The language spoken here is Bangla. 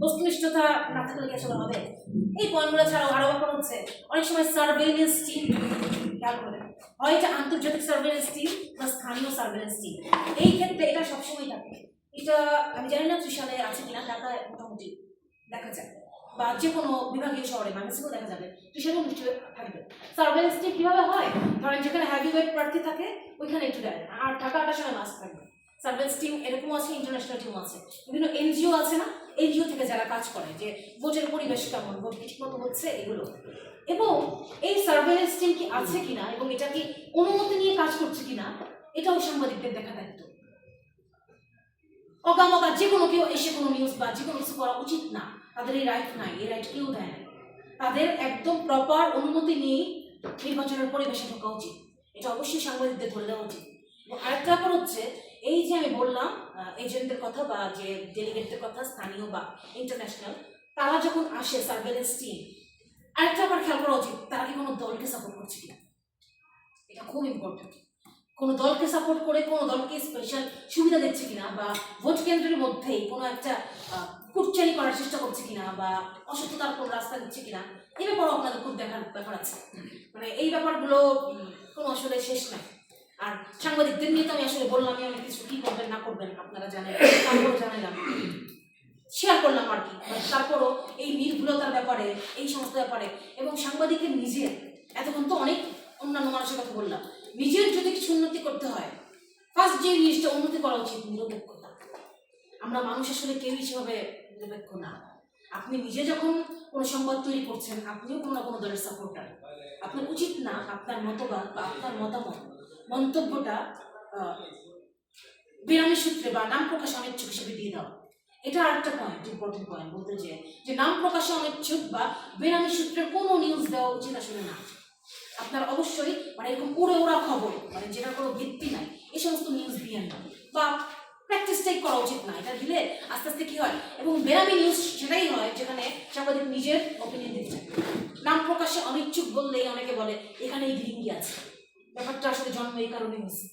বস্তুনিষ্ঠতা না থাকলে কি আসলে হবে? এই পয়েন্টগুলো ছাড়াও আরও ব্যাপার হচ্ছে, অনেক সময় সার্ভেইলেন্স টিম খেয়াল করে। হয় এটা আন্তর্জাতিক সার্ভেইলেন্স টিম বা স্থানীয় সার্ভেইলেন্স টিম এই ক্ষেত্রে এটা সবসময় থাকে। এটা আমি জানি না ত্রিশালে আছে কিনা, ঢাকায় মোটামুটি দেখা যায়। বা যে কোনো বিভাগীয় শহরে মানুষেও দেখা যাবে, ত্রিশালেও নিশ্চয়ই থাকবে। সার্ভেইলেন্স টিম কীভাবে হয়? ধরেন যেখানে হ্যাভি ওয়েট প্রার্থী থাকে, ওইখানে একটু দেয়। আর ঢাকা আটার সময় মাস্ক থাকবে। সার্ভেন্স টিম এরকম আছে ইন্টারন্যাশনাল টিম আছে। বিভিন্ন এনজিও আছে না? এনজিও থেকে যারা কাজ করে যে ভোটের পরিবেশ কেমন, ভোট কি ঠিকমতো হচ্ছে, এগুলো। এবং এই সার্ভেলেন্স টিম কি আছে কিনা এবং এটা কি অনুমতি নিয়ে কাজ করছে কিনা, এটাও সাংবাদিকদের দেখা দায়িত্ব। অগামগা যে কোনো কেউ এসে কোনো নিউজ বা যে কোনো কিছু করা উচিত না। তাদের এই রাইট নাই, এই রাইট কেউ দেয় না। তাদের একদম প্রপার অনুমতি নিয়েই নির্বাচনের পরিবেশে ঢোকা উচিত। এটা অবশ্যই সাংবাদিকদের ধরে দেওয়া উচিত। এবং আরেকটা ব্যাপার হচ্ছে এই যে আমি বললাম এজেন্টদের কথা বা যে ডেলিগেটদের কথা, স্থানীয় বা ইন্টারন্যাশনাল তারা যখন আসে সার্ভেলেন্স টিম আরেকটা আবার খেয়াল করা উচিত তারা কি কোনো দলকে সাপোর্ট করছে কিনা? এটা খুব ইম্পর্টেন্ট কোনো দলকে সাপোর্ট করে কোনো দলকে স্পেশাল সুবিধা দিচ্ছে কিনা বা ভোট কেন্দ্রের মধ্যেই কোনো একটা কুটচারি করার চেষ্টা করছে কিনা বা অসত্যতার কোনো রাস্তা দিচ্ছে কিনা এই ব্যাপারও আপনাদের খুব দেখার ব্যাপার আছে। মানে এই ব্যাপারগুলো কোনো আসলে শেষ নাই। আর সাংবাদিকদের নিয়ে তো আমি আসলে বললাম আমি কিছু কি করবেন, না করবেন, আপনারা জানেন, তারপর জানালাম। শেয়ার করলাম আর কি। তারপরও এই নির্ভুলতার ব্যাপারে, এই সমস্ত ব্যাপারে, এবং সাংবাদিকের নিজের, এতক্ষণ তো অনেক অন্যান্য মানুষের কথা বললাম, নিজের যদি কিছু উন্নতি করতে হয় ফার্স্ট যে জিনিসটা উন্নতি করা উচিত, নিরপেক্ষতা। আমরা মানুষ আসলে কেউই সেভাবে নিরপেক্ষ না। আপনি নিজে যখন কোনো সংবাদ তৈরি করছেন, আপনিও কোনো না কোনো দলের সাপোর্টার আপনার উচিত না আপনার মতবাদ বা আপনার মতামত মন্তব্যটা বেনামি সূত্রে বা নাম প্রকাশে অনিচ্ছুক হিসেবে দিয়ে দাও। এটা আরেকটা পয়েন্ট ইম্পর্টেন্ট পয়েন্ট বলতে যে যে নাম প্রকাশে অনিচ্ছুক বা বেনামি সূত্রে কোনো নিউজ দেওয়া উচিত আসলে না। আপনার অবশ্যই মানে এরকম উড়ে ওড়া খবর মানে যেটার কোনো ভিত্তি নাই এই সমস্ত নিউজ দিয়েন না বা প্র্যাকটিসটাই করা উচিত না, এটা দিলে আস্তে আস্তে কি হয়? এবং বেনামি নিউজ সেটাই হয় যেখানে সাংবাদিক নিজের অপিনিয়ন দিতে নাম প্রকাশে অনিচ্ছুক বললেই অনেকে বলে এখানে এই গিরিঙ্গি আছে। ব্যাপারটা আসলে জন্ম এই কারণে হয়েছে।